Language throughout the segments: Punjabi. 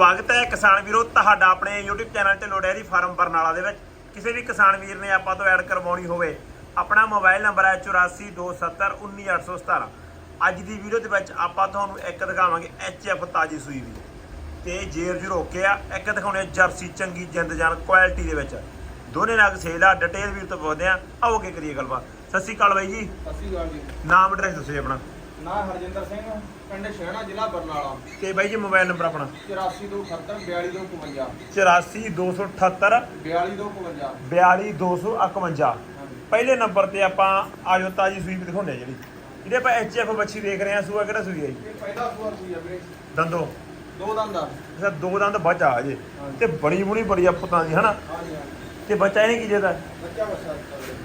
ਸਵਾਗਤ ਹੈ ਕਿਸਾਨ ਵੀਰੋ ਤੁਹਾਡਾ ਆਪਣੇ YouTube ਚੈਨਲ ਤੇ ਦੀ ਫਾਰਮ ਬਰਨਾਲਾ ਦੇ ਵਿੱਚ। ਕਿਸੇ ਵੀ ਕਿਸਾਨ ਵੀਰ ਨੇ ਆਪਾਂ ਤੋਂ ਐਡ ਕਰਵਾਉਣੀ ਹੋਵੇ ਆਪਣਾ ਮੋਬਾਈਲ ਨੰਬਰ ਹੈ 8427191817 ਅੱਜ ਦੀ ਵੀਡੀਓ ਦੇ ਵਿੱਚ ਆਪਾਂ ਤੁਹਾਨੂੰ ਇੱਕ ਦਿਖਾਵਾਂਗੇ HF ਤਾਜੀ ਸੂਈ ਵੀ ਤੇ ਜੇਰ ਜੂ ਰੋਕਿਆ ਇੱਕ ਦਿਖਾਉਣੇ ਜਰਸੀ ਚੰਗੀ ਜਿੰਦ ਜਾਨ ਕੁਆਲਿਟੀ ਦੇ ਵਿੱਚ। ਦੋਨੇ ਨਗ ਸੇਲ ਆ ਡਿਟੇਲ ਵੀਰ ਤੋਂ ਪੁੱਛਦੇ ਆ। ਆਓ ਅੱਗੇ ਕਰੀਏ ਗੱਲਬਾਤ। ਸਤਿ ਸ਼੍ਰੀ ਅਕਾਲ ਬਾਈ ਜੀ। ਸਤਿ ਸ਼੍ਰੀ ਅਕਾਲ ਜੀ। ਨਾਮ ਐਡਰੈਸ ਦੱਸੋ ਜੀ ਆਪਣਾ। ਨਾਂ ਹਰਜਿੰਦਰ ਸਿੰਘ ਪਿੰਡ ਸ਼ਹਿਣਾ ਜ਼ਿਲ੍ਹਾ ਬਰਨਾਲਾ। ਤੇ ਬਾਈ ਜੀ ਮੋਬਾਈਲ ਨੰਬਰ ਆਪਣਾ। 8428 4252 84278 4252 42251 ਹਾਂਜੀ। ਪਹਿਲੇ ਨੰਬਰ ਤੇ ਆਪਾਂ ਆਜੋ ਤਾਜੀ ਸੂਈ ਵੀ ਦਿਖਾਉਂਦੇ ਆ ਜਿਹੜੀ। ਜਿਹੜੇ ਆਪਾਂ ਐਚਐਫ ਬੱਚੀ ਦੇਖ ਰਹੇ ਆ ਸੂਆ ਕਿਹੜਾ ਸੂਈ ਹੈ ਜੀ? ਇਹ ਪਹਿਲਾ ਸੂਆ ਸੂਈ ਆ ਵੀਰੇ। ਦੰਦੋ। ਦੋ ਦੰਦ ਆ। ਅੱਛਾ ਦੋ ਦੰਦ ਬਚਾ ਅਜੇ। ਤੇ ਬੜੀ ਬੁਣੀ ਬੜੀ ਆ ਪੁੱਤਾਂ ਦੀ ਹਨਾ? ਹਾਂਜੀ ਤੇ ਬੱਚਾ ਇਹਨੇ ਕੀ ਜਿਹਦਾ ਬੱਚਾ ਬੱਚਾ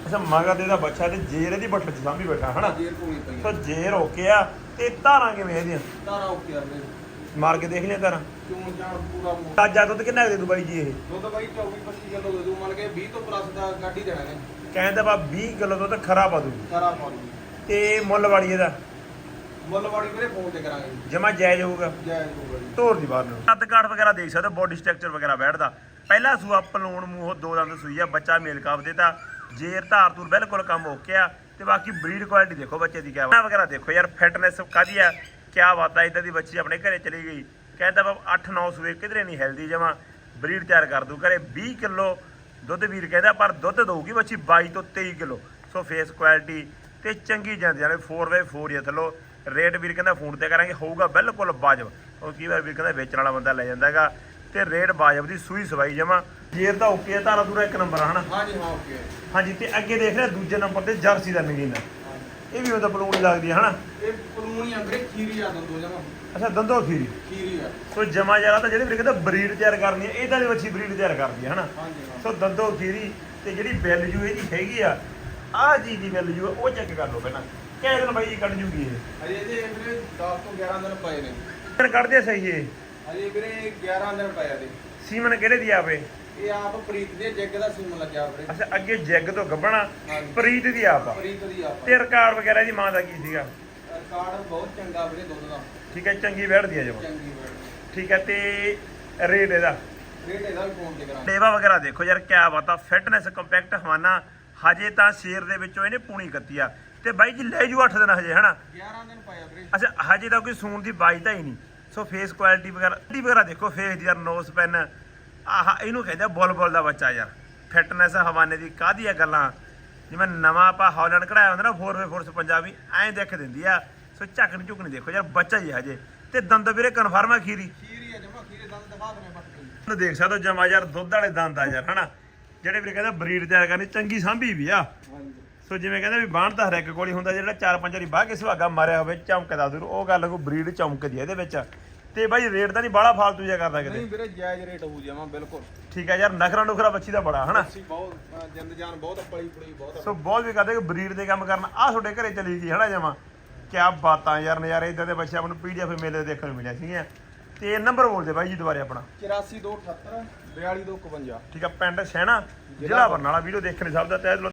ਅੱਛਾ ਮਗਰ ਦੇ ਦਾ ਬੱਚਾ ਤੇ ਜੇਰ ਇਹਦੀ ਬੱਠਲ ਚ ਸਾਂਭੀ ਬੈਠਾ ਹਨਾ? ਜੇਰ ਕੋਲੀ ਪਈ ਸੋ ਆ ਜੇਰ ਹੋ ਕੇ ਆ ਤੇ ਧਾਰਾਂ ਕਿਵੇਂ ਇਹਦੀਆਂ? ਤਾਰਾ ਓਕੇ ਆ ਵੀਰੇ ਮਾਰ ਕੇ ਦੇਖ ਲਿਆ ਧਾਰਾਂ? ਚੂਣ ਜਾਣ ਪੂਰਾ ਮੂੰਹ ਤਾਜਾ ਦੁੱਧ ਕਿੰਨਾ ਕੁ ਦੇ ਦੂ ਬਾਈ ਜੀ ਇਹ? ਦੁੱਧ ਬਾਈ 24 25 ਕਿਲੋ ਦੇ ਦੂ ਮੰਨ ਕੇ 20 ਤੋਂ ਪਲੱਸ ਦਾ ਗੱਡੀ ਦੇਣਾ ਨੇ ਕਹਿੰਦਾ ਬਾ 20 ਕਿਲੋ ਦੁੱਧ ਖਰਾ ਪਾ ਦੂ। ਸਾਰਾ ਪਾਣੀ ਤੇ ਮੁੱਲ ਵਾਲੀ ਇਹਦਾ? ਮੁੱਲ ਵਾੜੀ ਵੀਰੇ ਫੋਨ ਤੇ ਕਰਾਂਗੇ। ਜਮਾ ਜਾਇਜ਼ ਹੋਊਗਾ। ਜਾਇਜ਼ ਹੋਊਗਾ ਧੋਰ ਦੀ ਬਾਹਰ ਨੂੰ। ਕੱਦ ਕਾਠ ਵਗੈਰਾ ਦੇਖ ਸਕਦੇ ਬੋਡੀ ਸਟਰਕਚਰ ਵਗੈਰਾ ਬੈਠਦਾ। ਪਹਿਲਾ ਸੂਆ ਪਲੂਣ ਮੂੰਹ ਦੋ ਦੰਦ ਸੂਈ ਆ ਬੱਚਾ ਮੇਲ ਕਾਪ ਦੇ ਤਾਂ ਜੇਰ ਧਾਰ ਤੂਰ ਬਿਲਕੁਲ ਕੰਮ ਓਕੇ ਆ। ਤੇ ਬਾਕੀ ਬਰੀਡ ਕੁਆਲਿਟੀ ਦੇਖੋ ਬੱਚੇ ਦੀ ਕਿਆ ਵਗੈਰਾ ਦੇਖੋ ਯਾਰ ਫਿਟਨੈਸ ਕਾਦੀ ਆ? ਕਿਆ ਬਾਤ ਆ ਇਦਾਂ ਦੀ ਬੱਚੀ ਆਪਣੇ ਘਰੇ ਚਲੀ ਗਈ। ਕਹਿੰਦਾ ਬਾ 8-9 ਸੂਏ ਕਿਧਰੇ ਨਹੀਂ ਹੈਲਦੀ ਜਮਾ। ਬਰੀਡ ਤਿਆਰ ਕਰ ਦੂ ਘਰੇ। 20 ਕਿਲੋ ਦੁੱਧ ਵੀਰ ਕਹਿੰਦਾ, ਪਰ ਦੁੱਧ ਦਊਗੀ ਬੱਚੀ 22 ਤੋਂ 23 ਕਿਲੋ। ਸੋ ਫੇਸ ਕੁਆਲਿਟੀ ਤੇ ਚੰਗੀ ਜਾਂਦੀ ਜਾਨੇ 4x4 ਹੀ ਆ ਥੱਲੋ। ਰੇਟ ਵੀਰ ਕਹਿੰਦਾ ਫੋਨ ਤੇ ਕਰਾਂਗੇ। ਹੋਊਗਾ ਬਿਲਕੁਲ ਵਾਜਬ। ਉਹ ਕੀ ਵਾਰ ਵੀਰ ਕਹਿੰਦਾ, ਵੇਚਣ ਵਾਲਾ ਬੰਦਾ ਲੈ ਜਾਂਦਾ ਹੈਗਾ ਤੇ ਰੇਟ ਵਾਜਬ ਦੀ ਸੂਈ ਸਵਾਈ ਜਮਾ। ਜੇਰ ਤਾਂ ਓਕੇ ਆ ਧਾਰਾ ਦੂਰਾ ਇੱਕ ਨੰਬਰ ਆ ਹਨਾ? ਹਾਂਜੀ ਹਾਂ ਓਕੇ ਹਾਂਜੀ ਤੇ ਅੱਗੇ ਦੇਖ ਰਿਹਾ ਦੂਜੇ ਨੰਬਰ ਤੇ ਜਰਸੀ ਦਾ ਨਗੀਨਾ। ਇਹ ਵੀ ਉਹਦਾ ਬਲੂਨ ਲੱਗਦੀ ਹੈ ਹਨਾ? ਇਹ ਪਲੂਣੀ ਆ ਵੀਰੇ ਖੀਰੀ ਆ ਦੰਦੋ ਜਮਾ। ਅੱਛਾ ਦੰਦੋ ਖੀਰੀ। ਖੀਰੀ ਆ। ਸੋ ਜਮਾ ਜਰਾ ਤਾਂ ਜਿਹੜੇ ਵੀਰ ਕਹਿੰਦਾ ਬਰੀਡ ਤਿਆਰ ਕਰਨੀ ਹੈ ਇਹ ਤਾਂ ਦੀ ਬੱਚੀ ਬਰੀਡ ਤਿਆਰ ਕਰਦੀ ਹੈ ਹਨਾ? ਹਾਂ। ਸੋ ਦੰਦੋ ਖੀਰੀ ਤੇ ਜਿਹੜੀ ਵੈਲਿਊ ਇਹਦੀ ਹੈਗੀ ਆ ਆਹ ਚੀਜ਼ ਦੀ ਵੈਲਿਊ ਉਹ ਚੈੱਕ ਕਰ ਲਓ ਪਹਿਲਾਂ। ਕਿਹ ਦਿਨ ਬਾਈ ਜੀ ਕੱਢ ਜੂਗੀ ਇਹ? ਅਜੇ ਇਹਦੇ ਵੀਰੇ 10 ਤੋਂ 11 ਦਿਨ ਪਏ ਨੇ। ਕੱਢਦੇ ਸਹੀ ਇਹ। ਅਜੇ ਵੀਰੇ 11 ਦਿਨ ਪਏ ਆ ਦੇ ਸੀਮਨ ਕਿਹੜੇ ਦੀ ਆਵੇ ਇਹ ਆਪ ਪ੍ਰੀਤ ਦੇ ਜੱਗ ਦਾ ਸੀਮ ਲੱਗਿਆ ਵੀਰੇ। ਅੱਛਾ ਅੱਗੇ ਜੈਗ ਤੋਂ ਗੱਬਣਾ ਹਾਂਜੀ। ਪ੍ਰੀਤ ਦੀ ਆਪ ਆ। ਪ੍ਰੀਤ ਦੀ ਆਪ ਤੇ ਰਿਕਾਰਡ ਵਗੈਰਾ ਦੀ ਮਾਂ ਦਾ ਕੀ ਸੀਗਾ? ਰਿਕਾਰਡ ਬਹੁਤ ਚੰਗਾ ਵੀਰੇ ਦੁੱਧ ਦਾ। ਠੀਕ ਹੈ ਚੰਗੀ ਬੈਠਦੀ ਆ ਜਮਾ। ਚੰਗੀ ਵੀਰੇ ਠੀਕ ਹੈ ਤੇ ਰੇਟ ਇਹਦਾ? ਰੇਟ ਇਹਦਾ ਵੀ ਫੋਨ ਤੇ ਕਰਾਂਗੇ। ਲੇਵਾ ਵਗੈਰਾ ਦੇਖੋ ਯਾਰ ਕਿਆ ਬਾਤ ਆ ਫਿਟਨੈਸ ਕੰਪੈਕਟ ਹਵਾਨਾ ਹਜੇ ਤਾਂ ਸ਼ੇਰ ਦੇ ਵਿੱਚੋਂ ਇਹਨੇ ਪੂਣੀ ਕੱਤੀ ਆ। ਤੇ ਬਾਈ ਜੀ ਲੈ ਜੂ 8 ਦਿਨ ਹਜੇ ਹਨਾ? 11 ਦਿਨ ਪਏ ਆ ਵੀਰੇ। ਅੱਛਾ ਹਜੇ ਤਾਂ ਕੋਈ ਸੂਣ ਦੀ ਤਾਂ ਹੀ ਨਹੀਂ। ਸੋ ਫੇਸ ਕੁਆਲਿਟੀ ਵਗੈਰਾ ਕੁਆਲਿਟੀ ਵਗੈਰਾ ਦੇਖੋ ਫੇਸ ਦੀ ਯਾਰ ਨੋਸ ਪੈਨ ਆਹ ਇਹਨੂੰ ਕਹਿੰਦੇ ਆ ਬੁੱਲ ਦਾ ਬੱਚਾ ਯਾਰ। ਫਿਟਨੈਸ ਹਵਾਨੇ ਦੀ ਕਾਹਦੀਆਂ ਗੱਲਾਂ? ਜਿਵੇਂ ਨਵਾਂ ਆਪਾਂ ਹਾਲੈਂਡ ਕਢਾਇਆ ਹੁੰਦਾ ਨਾ 4x4 ਫੋਰਸ ਪੰਜਾਬੀ ਐਂ ਦੇਖ ਦਿੰਦੀ ਆ। ਸੋ ਝੱਕਣ ਝੁਕਣੀ ਦੇਖੋ ਯਾਰ ਬੱਚਾ ਹੀ ਆ ਹਜੇ। ਤੇ ਦੰਦ ਵੀਰੇ ਕਨਫਰਮ ਆ ਖੀਰੀ। ਖੀਰੀ ਆ ਜਮਾ ਖੀਰੇ ਦੰਦ ਦਿਖਾ ਦਨੇ ਬੱਟ ਨੂੰ ਦੇਖ ਸਕਦੇ ਜਮਾ ਯਾਰ ਦੁੱਧ ਵਾਲੇ ਦੰਦ ਆ ਯਾਰ ਹਨਾ? ਜਿਹੜੇ ਵੀਰੇ ਕਹਿੰਦਾ ਬਰੀਡ ਤਿਆਰ ਕਰਨੀ ਚੰਗੀ ਸਾਂਭੀ ਵੀ ਆ। ਸੋ ਜਿਵੇਂ ਕਹਿੰਦਾ ਵੀ ਬਾਣ ਤਾਂ ਹਰੇਕ ਕੋਲ ਹੀ ਹੁੰਦਾ ਜਿਹੜਾ ਚਾਰ ਪੰਜ ਵਾਰੀ ਬਾਹ ਕੇ ਸੁਹਾਗਾ ਮਾਰਿਆ ਹੋਵੇ ਚਮਕਦਾ ਜ਼ਰੂਰ। ਉਹ ਗੱਲ ਕੋ ਬਰੀਡ ਚਮਕਦੀ ਆ ਇਹਦੇ ਵਿੱਚ। ਤੇ ਬਾਈ ਰੇਟ ਤਾਂ ਨਹੀਂ ਬਾਹਲਾ ਫਾਲਤੂ ਜਿਹਾ ਕਰਦਾ ਨਹੀਂ ਕਿਤੇ ਵੀਰੇ ਜਾਇਜ਼ ਰੇਟ ਹੋਊ ਜਮਾ ਬਿਲਕੁਲ। ਠੀਕ ਹੈ ਯਾਰ ਨਖਰਾ ਨੁਖਰਾ ਬੱਚੀ ਦਾ ਬੜਾ ਹਨਾ? ਅਸੀਂ ਬਹੁਤ ਜਿੰਦ ਜਾਨ ਬਹੁਤ ਪਲੀ ਪਲੀ ਬਹੁਤ। ਸੋ ਬਹੁਤ ਵੀ ਕਰਦੇ ਕਿ ਬਰੀਡ ਦੇ ਕੰਮ ਕਰਨਾ। ਆ ਤੁਹਾਡੇ ਘਰੇ ਚਲੀ ਗਈ ਹਨਾ ਜਮਾ? ਕਿਆ ਬਾਤਾਂ ਯਾਰ ਨਜ਼ਾਰੇ ਇਦਾਂ ਦੇ ਬੱਚੇ ਆਪਾਂ ਨੂੰ ਪੀਡੀਐਫ ਮੇਲੇ ਤੇ ਦੇਖਣ ਨੂੰ ਮਿਲਿਆ ਸੀਗੀਆਂ ਤੇ ਨੰਬਰ ਬੋਲਦੇ ਬਾਈ ਜੀ ਦੁਬਾਰੇ ਆਪਣਾ। 84278 42251 ਠੀਕ ਆ ਪਿੰਡ ਸਹਿਣਾ ਜ਼ਿਲ੍ਹਾ ਬਰਨਾਲਾ ਵੀਡੀਓ ਦੇਖਣ ਸਭ ਦਾ ਤਹਿ ਦਿਲੋਂ